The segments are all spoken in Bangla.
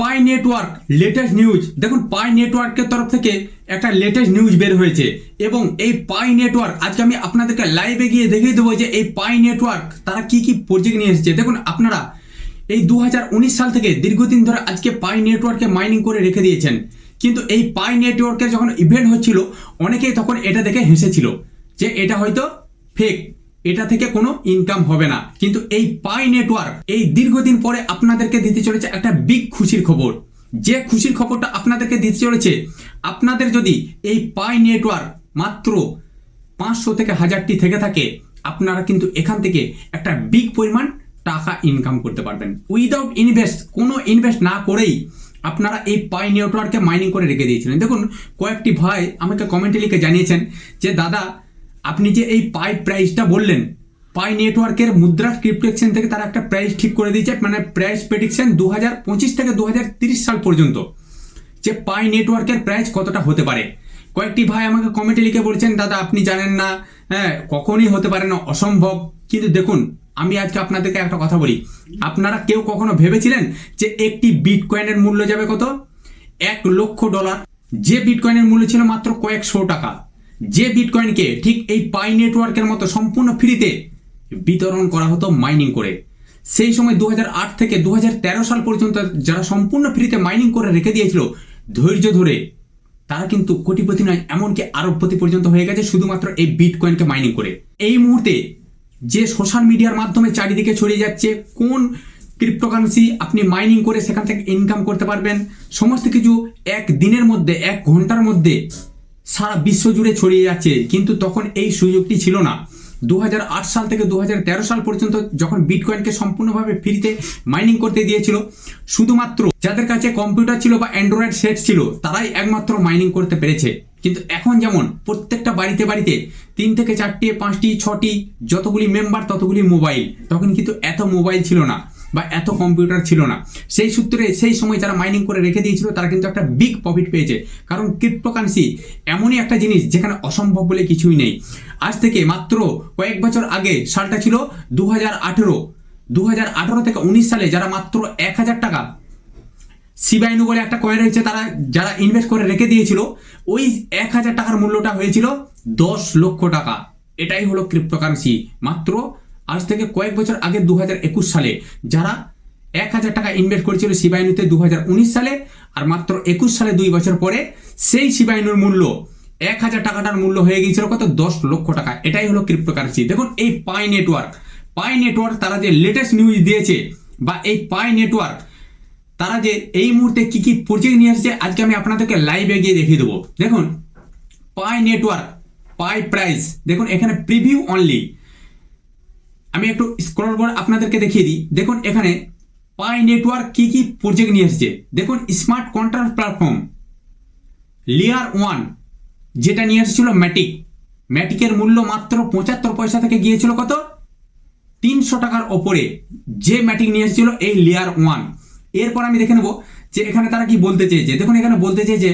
পাই নেটওয়ার্ক লেটেস্ট নিউজ দেখুন, পাই নেটওয়ার্কের তরফ থেকে একটা লেটেস্ট নিউজ বের হয়েছে। এবং এই পাই নেটওয়ার্ক, আজকে আমি আপনাদেরকে লাইভে গিয়ে দেখিয়ে দেবো যে এই পাই নেটওয়ার্ক তারা কি কি প্রজেক্ট নিয়ে এসেছে। দেখুন, আপনারা এই দু হাজার উনিশ সাল থেকে দীর্ঘদিন ধরে আজকে পাই নেটওয়ার্কে মাইনিং করে রেখে দিয়েছেন। কিন্তু এই পাই নেটওয়ার্কের যখন ইভেন্ট হচ্ছিল, অনেকেই তখন এটা দেখে হেসেছিল যে এটা হয়তো ফেক এটা থেকে কোনো ইনকাম হবে না। কিন্তু এই পাই নেটওয়ার্ক এই দীর্ঘদিন পরে আপনাদেরকে দিতে চলেছে একটা বিগ খুশির খবর। যে খুশির খবরটা আপনাদেরকে দিতে চলেছে, আপনাদের যদি এই পাই নেটওয়ার্ক মাত্র পাঁচশো থেকে হাজারটি থেকে থাকে, আপনারা কিন্তু এখান থেকে একটা বিগ পরিমাণ টাকা ইনকাম করতে পারবেন। উইদাউট ইনভেস্ট কোনো ইনভেস্ট না করেই আপনারা এই পাই নেটওয়ার্কে মাইনিং করে রেখে দিয়েছিলেন। দেখুন, কয়েকটি ভাই আমাকে কমেন্টে লিখে জানিয়েছেন যে, দাদা আপনি যে এই পাই প্রাইসটা বললেন পাই নেটওয়ার্কের মুদ্রা ক্রিপ্টেকশন থেকে তারা একটা প্রাইস ঠিক করে দিয়েছে মানে প্রাইস প্রেডিকশন দু হাজার পঁচিশ থেকে দু সাল পর্যন্ত। যে পাই নেটওয়ার্কের প্রাইস কতটা হতে পারে? কয়েকটি ভাই আমাকে কমেন্টে লিখে বলছেন, দাদা, আপনি জানেন না হ্যাঁ কখনই হতে পারে না, অসম্ভব। কিন্তু দেখুন, আমি আজকে আপনাদেরকে একটা কথা বলি। আপনারা কেউ কখনো ভেবেছিলেন যে একটি বিটকয়েনের মূল্য যাবে কত? এক লক্ষ ডলার যে বিটকয়েনের মূল্য ছিল মাত্র কয়েকশো টাকা। যে বিটকয়েনকে ঠিক এই পাই নেটওয়ার্কের মতো সম্পূর্ণ ফ্রিতে বিতরণ করা হতো মাইনিং করে। সেই সময় দু হাজার আট থেকে দু হাজার তেরো সাল পর্যন্ত যারা সম্পূর্ণ ফ্রিতে মাইনিং করে রেখে দিয়েছিল, ধৈর্য ধরে তারা কিন্তু কোটিপতি নয়, এমনকি আরবপতি পর্যন্ত হয়ে গেছে শুধুমাত্র এই বিটকয়েনকে মাইনিং করে। এই মুহূর্তে যে সোশ্যাল মিডিয়ার মাধ্যমে চারিদিকে ছড়িয়ে যাচ্ছে, কোন ক্রিপ্টোকারেন্সি আপনি মাইনিং করে সেখান থেকে ইনকাম করতে পারবেন, সমস্ত কিছু এক দিনের মধ্যে, এক ঘণ্টার মধ্যে সারা বিশ্ব জুড়ে ছড়িয়ে যাচ্ছে। কিন্তু তখন এই সুযোগটি ছিল না। দু হাজার আট সাল থেকে দু হাজার তেরো সাল পর্যন্ত যখন বিটকয়েনকে সম্পূর্ণভাবে ফ্রিতে মাইনিং করতে দিয়েছিল, শুধুমাত্র যাদের কাছে কম্পিউটার ছিল বা অ্যান্ড্রয়েড সেট ছিল, তারাই একমাত্র মাইনিং করতে পেরেছে। কিন্তু এখন যেমন প্রত্যেকটা বাড়িতে বাড়িতে তিন থেকে চারটি, পাঁচটি, ছটি, যতগুলি মেম্বার ততগুলি মোবাইল। তখন কিন্তু এত মোবাইল ছিল না। বা এত কম্পিউটার ছিল না। সেই সূত্রে সেই সময় যারা মাইনিং করে রেখে দিয়েছিল, তারা কিন্তু একটা বিগ প্রফিট পেয়েছে। কারণ ক্রিপ্টোকারেন্সি এমনই একটা জিনিস যেখানে অসম্ভব বলে কিছুই নেই। আজ থেকে মাত্র কয়েক বছর আগে সালটা ছিল দু হাজার আঠেরো। দু হাজার আঠেরো থেকে উনিশ সালে যারা মাত্র এক হাজার টাকা সিবাইনু বলে একটা কয়েন রয়েছে, তারা যারা ইনভেস্ট করে রেখে দিয়েছিল, ওই এক হাজার টাকার মূল্যটা হয়েছিল দশ লক্ষ টাকা। এটাই হলো ক্রিপ্টোকারেন্সি মাত্র আজ থেকে কয়েক বছর আগে দু সালে যারা এক হাজার টাকা ইনভেস্ট করেছিল সিবাইনুতে দু সালে, আর মাত্র একুশ সালে দুই বছর পরে সেই সিবাইনুর মূল্য এক হাজার টাকাটার মূল্য হয়ে গিয়েছিল কত? দশ লক্ষ টাকা। এটাই হলো ক্রিপ্টোকারেন্সি দেখুন, এই পাই নেটওয়ার্ক পাই নেটওয়ার্ক তারা যে লেটেস্ট নিউজ দিয়েছে বা এই পাই নেটওয়ার্ক তারা যে এই মুহূর্তে কি কি প্রজেক্ট নিয়ে এসেছে, আজকে আমি আপনাদেরকে লাইভে গিয়ে দেখিয়ে দেবো। দেখুন পাই নেটওয়ার্ক পাই প্রাইস দেখুন, এখানে প্রিভিউ অনলি আমি একটু স্ক্রল করে আপনাদেরকে দেখিয়ে দিই। দেখুন এখানে পাই নেটওয়ার্ক কি কি প্রজেক্ট নিয়ে এসেছে। দেখুন smart contract platform layer one যেটা নিয়ে এসেছিল ম্যাটিক ম্যাটিকের মূল্য মাত্র পঁচাত্তর পয়সা থেকে গিয়েছিল কত? তিনশো টাকার ওপরে যে ম্যাটিক নিয়ে এসেছিল এই লেয়ার ওয়ান এরপর আমি দেখে নেব যে এখানে তারা কি বলতে চেয়েছে। দেখুন এখানে বলতে চেয়েছে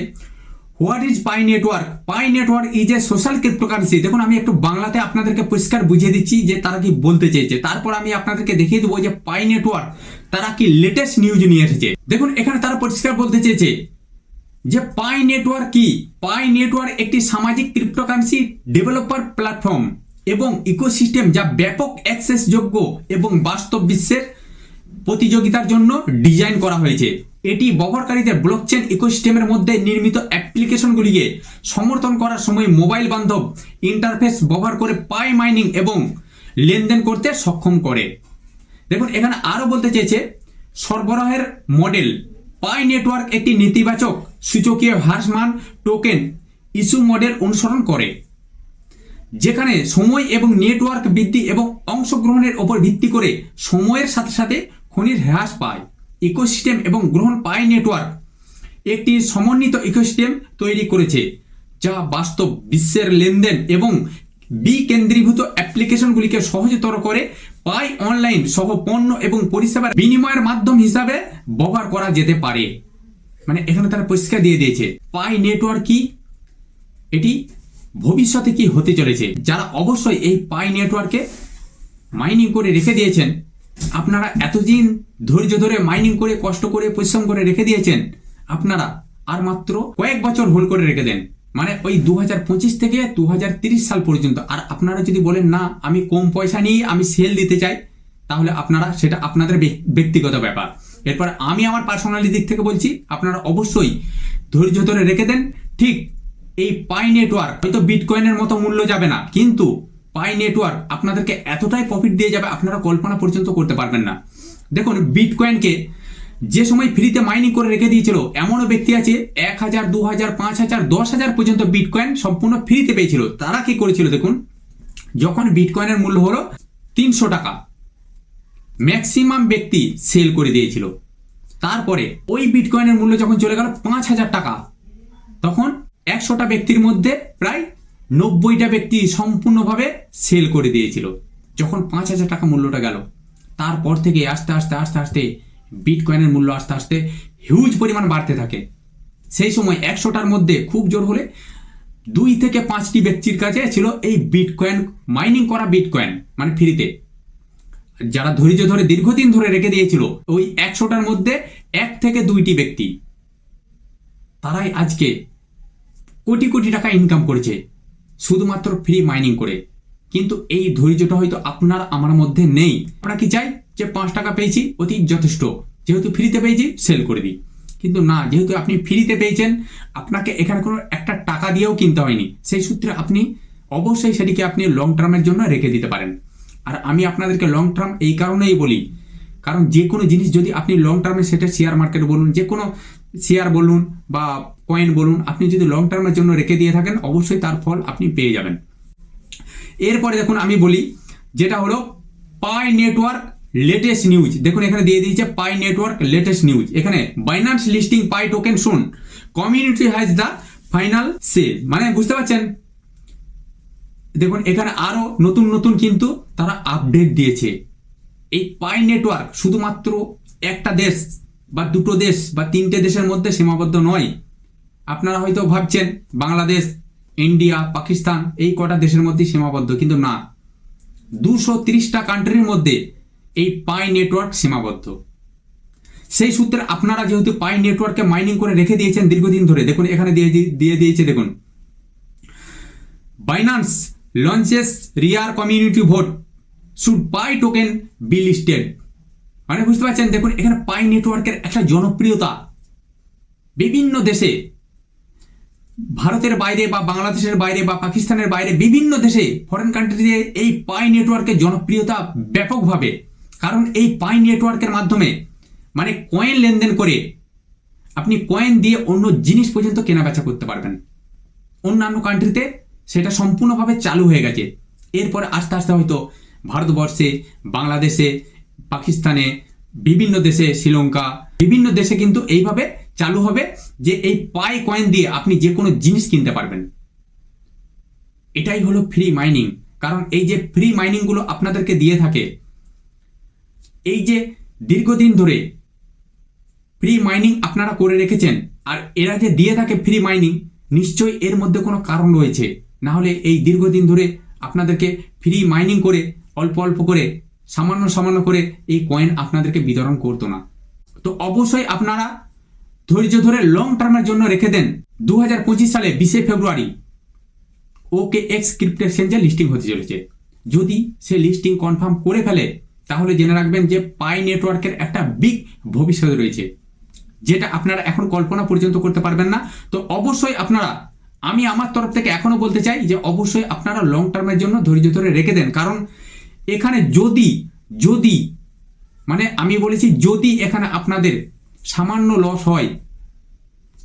what is Pi Network Pi Network is a social cryptocurrency দেখুন, আমি একটু বাংলাতে আপনাদেরকে পরিষ্কার বুঝিয়ে দিচ্ছি যে তারা কি বলতে চেয়েছে। তারপর আমি আপনাদেরকে দেখিয়ে দেবো যে পাই নেটওয়ার্ক তারা কি লেটেস্ট নিউজ নিয়ে এসেছে। দেখুন, এখানে তারা পরিষ্কার বলতে চেয়েছে যে পাই নেটওয়ার্ক কি? পাই নেটওয়ার্ক একটি সামাজিক ক্রিপ্টোকারেন্সি ডেভেলপার প্ল্যাটফর্ম এবং ইকোসিস্টেম যা ব্যাপক অ্যাক্সেসযোগ্য এবং বাস্তব বিশ্বের প্রতিযোগিতার জন্য ডিজাইন করা হয়েছে। এটি ব্যবহারকারীদের ব্লকচেন ইকোসিস্টেমের মধ্যে নির্মিত অ্যাপ্লিকেশনগুলিকে সমর্থন করার সময় মোবাইল বান্ধব ইন্টারফেস ব্যবহার করে পাই মাইনিং এবং লেনদেন করতে সক্ষম করে। দেখুন, এখানে আরও বলতে চেয়েছে, সরবরাহের মডেল পাই নেটওয়ার্ক একটি নেতিবাচক সূচকীয় হ্রাসমান টোকেন ইস্যু মডেল অনুসরণ করে, যেখানে সময় এবং নেটওয়ার্ক বৃদ্ধি এবং অংশগ্রহণের ওপর ভিত্তি করে সময়ের সাথে সাথে খনির হ্রাস পায়। ইকোসিস্টেম এবং গ্রহণ পাই নেটওয়ার্ক একটি সমন্বিত ইকোসিস্টেম তৈরি করেছে, যা বাস্তব বিশ্বের লেনদেন এবং বিকেন্দ্রীভূত অ্যাপ্লিকেশনগুলিকে সহজতর করে পাই অনলাইন সহ পণ্য এবং পরিষেবার বিনিময়ের মাধ্যম হিসাবে ব্যবহার করা যেতে পারে। মানে এখানে তারা পরিষ্কার দিয়ে দিয়েছে, পাই নেটওয়ার্ক কি? এটি ভবিষ্যতে কি হতে চলেছে? যারা অবশ্যই এই পাই নেটওয়ার্কে মাইনিং করে রেখে দিয়েছেন আপনারা এতদিন ধৈর্য ধরে মাইনিং করে, কষ্ট করে, পরিশ্রম করে রেখে দিয়েছেন, আপনারা আর মাত্র কয়েক বছর হোল্ড করে রেখে দেন। মানে ওই দু পঁচিশ থেকে দু সাল পর্যন্ত। আর আপনারা যদি বলেন, না, আমি কম পয়সা নিয়ে আমি সেল দিতে চাই, তাহলে আপনারা সেটা আপনাদের ব্যক্তিগত ব্যাপার। এরপর আমি আমার পার্সোনালি দিক থেকে বলছি, আপনারা অবশ্যই ধৈর্য ধরে রেখে দেন। ঠিক এই পাই নেটওয়ার্ক হয়তো বিটকয়েনের মতো মূল্য যাবে না, কিন্তু পাই নেটওয়ার্ক আপনাদেরকে এতটাই প্রফিট দিয়ে যাবে, আপনারা কল্পনা পর্যন্ত করতে পারবেন না। দেখুন বিটকয়েনকে যে সময় ফ্রিতে মাইনিং করে রেখে দিয়েছিল, এমনও ব্যক্তি আছে, এক হাজার দু হাজার পাঁচ হাজার, দশ হাজার পর্যন্ত বিটকয়েন সম্পূর্ণ ফ্রিতে পেয়েছিল। তারা কি করেছিল দেখুন, যখন বিটকয়েনের মূল্য হলো তিনশো টাকা ম্যাক্সিমাম ব্যক্তি সেল করে দিয়েছিল। তারপরে ওই বিটকয়েনের মূল্য যখন চলে গেল পাঁচ হাজার টাকা, তখন একশোটা ব্যক্তির মধ্যে প্রায় নব্বইটা ব্যক্তি সম্পূর্ণভাবে সেল করে দিয়েছিল। যখন পাঁচ হাজার টাকা মূল্যটা গেল, তারপর থেকে আস্তে আস্তে আস্তে আস্তে বিটকয়েনের মূল্য আস্তে আস্তে হিউজ পরিমাণ বাড়তে থাকে। সেই সময় একশোটার মধ্যে খুব জোর হলে দুই থেকে পাঁচটি ব্যক্তির কাছে ছিল এই বিটকয়েন মাইনিং করা বিটকয়েন মানে ফ্রিতে যারা ধৈর্য ধরে, দীর্ঘদিন ধরে রেখে দিয়েছিল, ওই একশোটার মধ্যে এক থেকে দুইটি ব্যক্তি, তারাই আজকে কোটি কোটি টাকা ইনকাম করেছে। শুধুমাত্র ফ্রি মাইনিং করে। কিন্তু এই ধৈর্যটা হয়তো আপনার আমার মধ্যে নেই। আমরা কি চাই যে পাঁচ টাকা পেয়েছি, অতি যথেষ্ট। যেহেতু ফ্রিতে পেয়েছি সেল করে দিই। কিন্তু না, যেহেতু আপনি ফ্রিতে পেয়েছেন, আপনাকে এখানে কোনো একটা টাকা দিয়েও কিনতে হয়নি। সেই সূত্রে আপনি অবশ্যই সেটিকে আপনি লং টার্মের জন্য রেখে দিতে পারেন। আর আমি আপনাদেরকে লং টার্ম এই কারণেই বলি কারণ যে কোনো জিনিস যদি আপনি লং টার্মে সেটা শেয়ার মার্কেট বলুন, যে কোনো শেয়ার বলুন বা কয়েন বলুন, আপনি যদি লং টার্মের জন্য রেখে দিয়ে থাকেন, অবশ্যই তার ফল আপনি পেয়ে যাবেন। এরপরে দেখুন আমি বলি, যেটা হলো পাই নেটওয়ার্ক লেটেস্ট নিউজ দেখুন, এখানে দিয়ে দিয়েছে পাই নেটওয়ার্ক লেটেস্ট নিউজ এখানে বাইনান্স লিস্টিং পাই টোকেন শুন community has the final say মানে বুঝতে পারছেন? দেখুন, এখানে আরও নতুন নতুন কিন্তু তারা আপডেট দিয়েছে। এই পাই নেটওয়ার্ক শুধুমাত্র একটা দেশ বা দুটো দেশ বা তিনটে দেশের মধ্যে সীমাবদ্ধ নয়। আপনারা হয়তো ভাবছেন, বাংলাদেশ, ইন্ডিয়া, পাকিস্তান এই কটা দেশের মধ্যে সীমাবদ্ধ, কিন্তু না। দুশো তিরিশটা কান্ট্রির মধ্যে এই পাই নেটওয়ার্ক সীমাবদ্ধ। সেই সূত্রে আপনারা যেহেতু পাই নেটওয়ার্কে মাইনিং করে রেখে দিয়েছেন দীর্ঘদিন ধরে, দেখুন এখানে দিয়ে দিয়ে দিয়েছে, দেখুন। Binance launches rear community vote should Pi token be listed মানে বুঝতে পারছেন? দেখুন, এখানে পাই নেটওয়ার্কের একটা জনপ্রিয়তা। বিভিন্ন দেশে, ভারতের বাইরে বা বাংলাদেশের বাইরে বা পাকিস্তানের বাইরে বিভিন্ন দেশে ফরেন কান্ট্রিতে এই পাই নেটওয়ার্কের জনপ্রিয়তা ব্যাপকভাবে। কারণ এই পাই নেটওয়ার্কের মাধ্যমে মানে কয়েন লেনদেন করে, আপনি কয়েন দিয়ে অন্য জিনিস পর্যন্ত কেনাবেচা করতে পারবেন। অন্যান্য কান্ট্রিতে সেটা সম্পূর্ণভাবে চালু হয়ে গেছে। এরপরে আস্তে আস্তে হয়তো ভারতবর্ষে, বাংলাদেশে, পাকিস্তানে, বিভিন্ন দেশে, শ্রীলঙ্কা, বিভিন্ন দেশে কিন্তু এইভাবে চালু হবে যে এই পাই কয়েন দিয়ে আপনি যে কোনো জিনিস কিনতে পারবেন। এটাই হলো ফ্রি মাইনিং কারণ এই যে ফ্রি মাইনিংগুলো আপনাদেরকে দিয়ে থাকে, এই যে দীর্ঘদিন ধরে ফ্রি মাইনিং আপনারা করে রেখেছেন আর এরা যে দিয়ে থাকে ফ্রি মাইনিং নিশ্চয়ই এর মধ্যে কোনো কারণ রয়েছে। না হলে এই দীর্ঘদিন ধরে আপনাদেরকে ফ্রি মাইনিং করে অল্প অল্প করে, সামান্য সামান্য করে এই কয়েন আপনাদেরকে বিতরণ করতো না। তো অবশ্যই আপনারা ধৈর্য ধরে লং টার্মের জন্য রেখে দেন। দু হাজার পঁচিশ সালে বিশে ফেব্রুয়ারি ওকে এক্স ক্রিপ্টো এক্সচেঞ্জে লিস্টিং হতে চলেছে। যদি সে লিস্টিং কনফার্ম করে ফেলে, তাহলে জেনে রাখবেন যে পাই নেটওয়ার্কের একটা বিগ ভবিষ্যৎ রয়েছে, যেটা আপনারা এখন কল্পনা পর্যন্ত করতে পারবেন না। তো অবশ্যই আপনারা, আমি আমার তরফ থেকে এখনও বলতে চাই যে অবশ্যই আপনারা লং টার্মের জন্য ধৈর্য ধরে রেখে দেন। কারণ এখানে যদি যদি মানে আমি বলেছি যদি এখানে আপনাদের সামান্য লস হয়,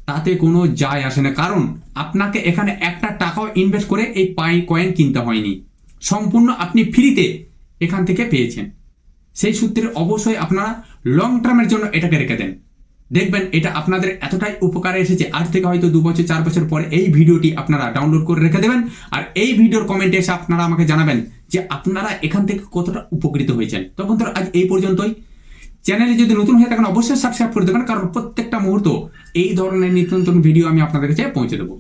তাতে কোনো যায় আসে না। কারণ আপনাকে এখানে একটা টাকাও ইনভেস্ট করে এই পাই কয়েন কিনতে হয়নি। সম্পূর্ণ আপনি ফ্রিতে এখান থেকে পেয়েছেন। সেই সূত্রে অবশ্যই আপনারা লং টার্মের জন্য এটাকে রেখে দেন। দেখবেন এটা আপনাদের এতটাই উপকারে এসেছে, আজ থেকে হয়তো দু বছর, চার বছর পরে এই ভিডিওটি আপনারা ডাউনলোড করে রেখে দেবেন। আর এই ভিডিওর কমেন্টে এসে আপনারা আমাকে জানাবেন যে আপনারা এখান থেকে কতটা উপকৃত হয়েছেন। তো আজ এই পর্যন্তই। চ্যানেলে যদি নতুন হয়ে থাকেন, অবশ্যই সাবস্ক্রাইব করে দেবেন, কারণ প্রত্যেকটা মুহূর্ত এই ধরনের নিত্য নতুন ভিডিও আমি আপনাদের কাছে পৌঁছে দেবো।